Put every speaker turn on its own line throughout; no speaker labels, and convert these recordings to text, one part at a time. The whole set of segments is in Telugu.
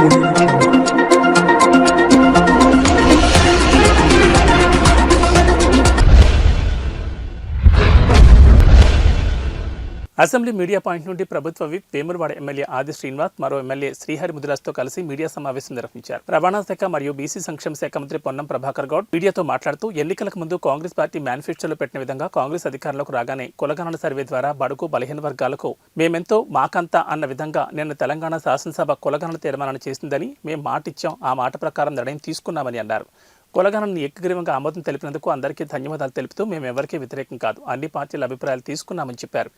Thank you. Assembly media point నుండి ప్రభుత్వ విప్ వేములవాడ ఎమ్మెల్యే ఆది శ్రీనివాస్ మరో ఎమ్మెల్యే శ్రీహరి ముదిరాజ్తో కలిసి మీడియా సమావేశం నిర్వహించారు. రవాణా శాఖ మరియు బీసీ సంక్షేమ శాఖ మంత్రి పొన్నం ప్రభాకర్ గౌడ్ మీడియాతో మాట్లాడుతూ ఎన్నికలకు ముందు కాంగ్రెస్ పార్టీ మేనిఫెస్టోలో పెట్టిన విధంగా కాంగ్రెస్ అధికారంలోకి రాగానే కులగణన సర్వే ద్వారా బడుగు బలహీన వర్గాలకు మేమెంతో మాకంతా అన్న విధంగా నిన్న తెలంగాణ శాసనసభ కులగణన తీర్మానాన్ని చేసిందని మేము మాటిచ్చాం. ఆ మాట ప్రకారం నిర్ణయం తీసుకున్నామని అన్నారు. కులగణను ఏకగ్రీవంగా ఆమోదం తెలిపినందుకు అందరికీ ధన్యవాదాలు తెలుపుతూ మేము ఎవరికీ వ్యతిరేకం కాదు. అన్ని పార్టీల అభిప్రాయాలు తీసుకున్నామని చెప్పారు.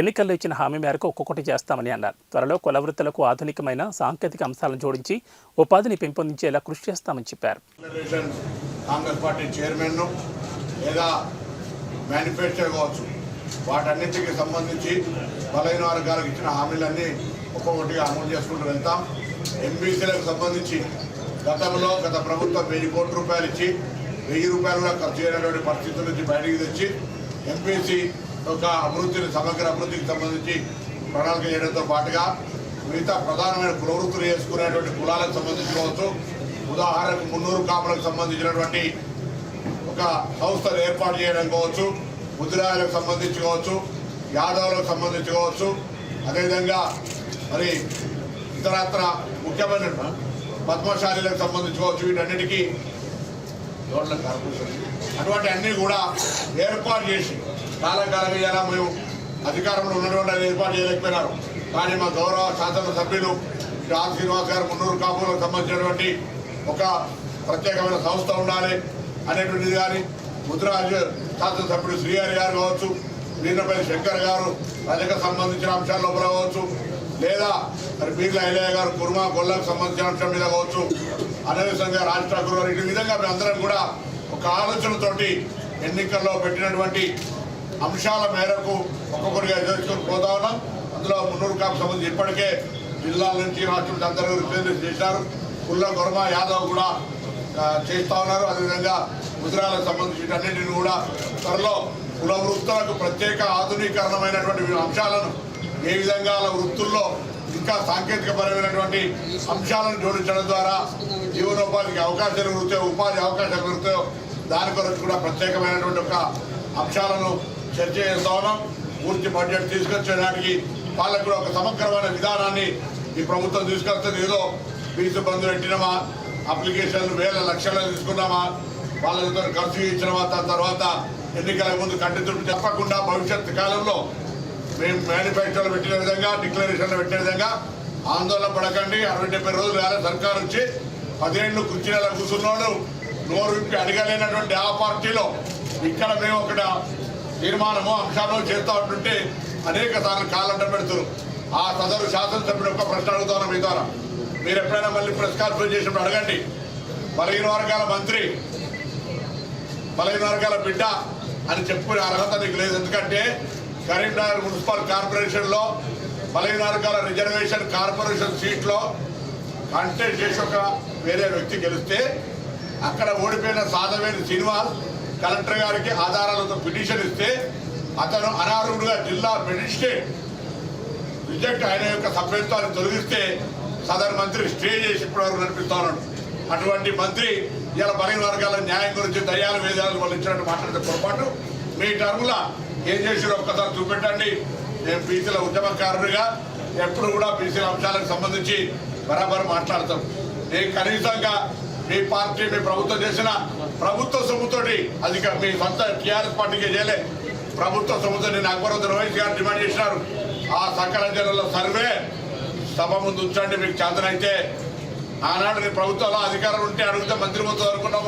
ఎన్నికల్లో ఇచ్చిన హామీ మేరకు ఒక్కొక్కటి చేస్తామని అన్నారు. త్వరలో కులవృత్తులకు ఆధునికమైన సాంకేతిక అంశాలను జోడించి ఉపాధిని పెంపొందించేలా కృషి చేస్తామని చెప్పారు.
కాంగ్రెస్ పార్టీ చైర్మన్ లేదా మేనిఫెస్టో కావచ్చు. వాటన్నింటికి సంబంధించి బలైన వర్గాలకు ఇచ్చిన హామీలన్నీ ఒక్కొక్కటిగా అమలు చేసుకుంటూ వెళ్తాం. ఎంబీసీలకు సంబంధించి గతంలో గత ప్రభుత్వం వెయ్యి కోట్ల రూపాయలు ఇచ్చి వెయ్యి రూపాయలు కూడా ఖర్చు చేయనటువంటి పరిస్థితుల నుంచి బయటికి తెచ్చి ఎంపీసీ ఒక అభివృద్ధిని సమగ్ర అభివృద్ధికి సంబంధించి ప్రణాళిక చేయడంతో పాటుగా మిగతా ప్రధానమైన ప్రవృత్తులు చేసుకునేటువంటి కులాలకు సంబంధించి కావచ్చు ఉదాహరణకు మున్నూరు కాపులకు సంబంధించినటువంటి ఒక సంస్థను ఏర్పాటు చేయడం కావచ్చు ముద్రాలకు సంబంధించి కావచ్చు యాదవులకు సంబంధించి కావచ్చు అదేవిధంగా మరి ఇతరత్ర ముఖ్యమైన పద్మశాలీలకు సంబంధించి కావచ్చు వీటన్నిటికీ అటువంటి అన్నీ కూడా ఏర్పాటు చేసి కాలకాలంగా ఇలా మేము అధికారంలో ఉన్నటువంటి ఏర్పాటు చేయలేకపోయినారు. కానీ మా గౌరవ శాసన సభ్యులు శ్రీ ఆర్ శ్రీనివాస్ గారు మున్నూరు కాపులకు సంబంధించినటువంటి ఒక ప్రత్యేకమైన సంస్థ ఉండాలి అనేటువంటిది కానీ ముద్రాజ్ శాసనసభ్యుడు శ్రీహరి గారు కావచ్చు వీరపల్లి శంకర్ గారు ప్రజలకు సంబంధించిన అంశాల లోపల కావచ్చు లేదా మరి పీర్ల ఐలయ్య గారు కుర్మా గొల్లకు సంబంధించిన అంశం మీద కావచ్చు అదేవిధంగా రాజ్ ఠాకూర్ గారు ఈ విధంగా మేమందరం కూడా ఒక ఆలోచనతోటి ఎన్నికల్లో పెట్టినటువంటి అంశాల మేరకు ఒక్కొక్కరిగా ఎదుర్కొని పోతా ఉన్నాం అందులో మున్నూరు కాపు సంబంధించి ఇప్పటికే జిల్లాల నుంచి రాష్ట్రం అందరూ రిప్రజెంట్ చేశారు. కుల్ల గొర్మ యాదవ్ కూడా ఆ, చేస్తా ఉన్నారు. అదేవిధంగా గుజరాలకు సంబంధించిన అన్నింటిని కూడా త్వరలో కుల వృత్తులకు ప్రత్యేక ఆధునీకరణమైనటువంటి అంశాలను ఏ విధంగా వృత్తుల్లో ఇంకా సాంకేతికపరమైనటువంటి అంశాలను జోడించడం ద్వారా జీవనోపాధికి అవకాశాలు పెరుగుతాయో ఉపాధి అవకాశాలు పెరుగుతాయో దాని కొరకు కూడా ప్రత్యేకమైనటువంటి ఒక అంశాలను చర్చ చేస్తా ఉన్నాం పూర్తి బడ్జెట్ తీసుకొచ్చే నాటికి వాళ్ళకు కూడా ఒక సమగ్రమైన విధానాన్ని ఈ ప్రభుత్వం తీసుకొస్తుంది. ఏదో ఫీజు బంధు పెట్టినామా అప్లికేషన్లు వేల లక్షలు తీసుకున్నామా వాళ్ళతో ఖర్చు ఇచ్చినామా దాని తర్వాత ఎన్నికల ముందు కంటితుడు చెప్పకుండా భవిష్యత్ కాలంలో మేము మేనిఫెస్టోలో పెట్టిన విధంగా డిక్లరేషన్లు పెట్టిన విధంగా ఆందోళన పడకండి. అరవై డెబ్బై రోజులు వేల సర్కారు వచ్చి పదిహేను కుర్చీలలో కూర్చున్నాడు నోరు విప్పి అడగలేనటువంటి ఆ పార్టీలో ఇక్కడ మేము ఒకటి తీర్మానము అంశాలు చేస్తూ ఉంటుంటే అనేక సార్లు కాలంట పెడుతున్నారు ఆ సదరు శాసనసభ్యుడు ఒక ప్రశ్న అడుగుతాను మీ ద్వారా. మీరు ఎప్పుడైనా మళ్ళీ ప్రెస్ కాన్ఫరెన్స్ చేసినప్పుడు అడగండి. బలహీన వర్గాల మంత్రి బలహీన వర్గాల బిడ్డ అని చెప్పుకునే అర్హత నీకు లేదు. ఎందుకంటే కరీంనగర్ మున్సిపల్ కార్పొరేషన్లో బలహీన వర్గాల రిజర్వేషన్ కార్పొరేషన్ సీట్లో కంటెస్ట్ చేసి ఒక వేరే వ్యక్తి గెలిస్తే అక్కడ ఓడిపోయిన సాధవేని శ్రీనివాస్ కలెక్టర్ గారికి ఆధారాలతో పిటిషన్ ఇస్తే అతను అనార్హుడుగా జిల్లా మెజిస్ట్రేట్ రిజెక్ట్ ఆయన యొక్క సభ్యత్వాన్ని తొలగిస్తే సదరు మంత్రి స్టే చేసి ఇప్పటివరకు నడిపిస్తా ఉన్నాడు. అటువంటి మంత్రి ఇలా బలహీన వర్గాల న్యాయం గురించి దయాలు వేదాలు వాళ్ళు ఇచ్చినట్టు మాట్లాడితే పొరపాటు. మీ టర్ముల ఏం చేసిరో ఒక్కసారి చూపెట్టండి. నేను బీసీల ఉద్యమకారుడిగా ఎప్పుడు కూడా బీసీల అంశాలకు సంబంధించి బరాబర్ మాట్లాడతాం నేను కనీసంగా మీ పార్టీ మీ ప్రభుత్వం చేసిన ప్రభుత్వ సొమ్ముతోటి అది మీ సొంత టీఆర్ఎస్ పార్టీకి చేయలే. ప్రభుత్వ సొమ్ముతో నేను అక్బరుద్దీన్ రమేష్ గారు డిమాండ్ చేసినారు. ఆ సకల జిల్లాలో సర్వే సభ ముందు ఉంచండి మీకు చేతనైతే. ఆనాడు నీ ప్రభుత్వంలో అధికారం ఉంటే అడిగితే మంత్రి ముందు అనుకున్నా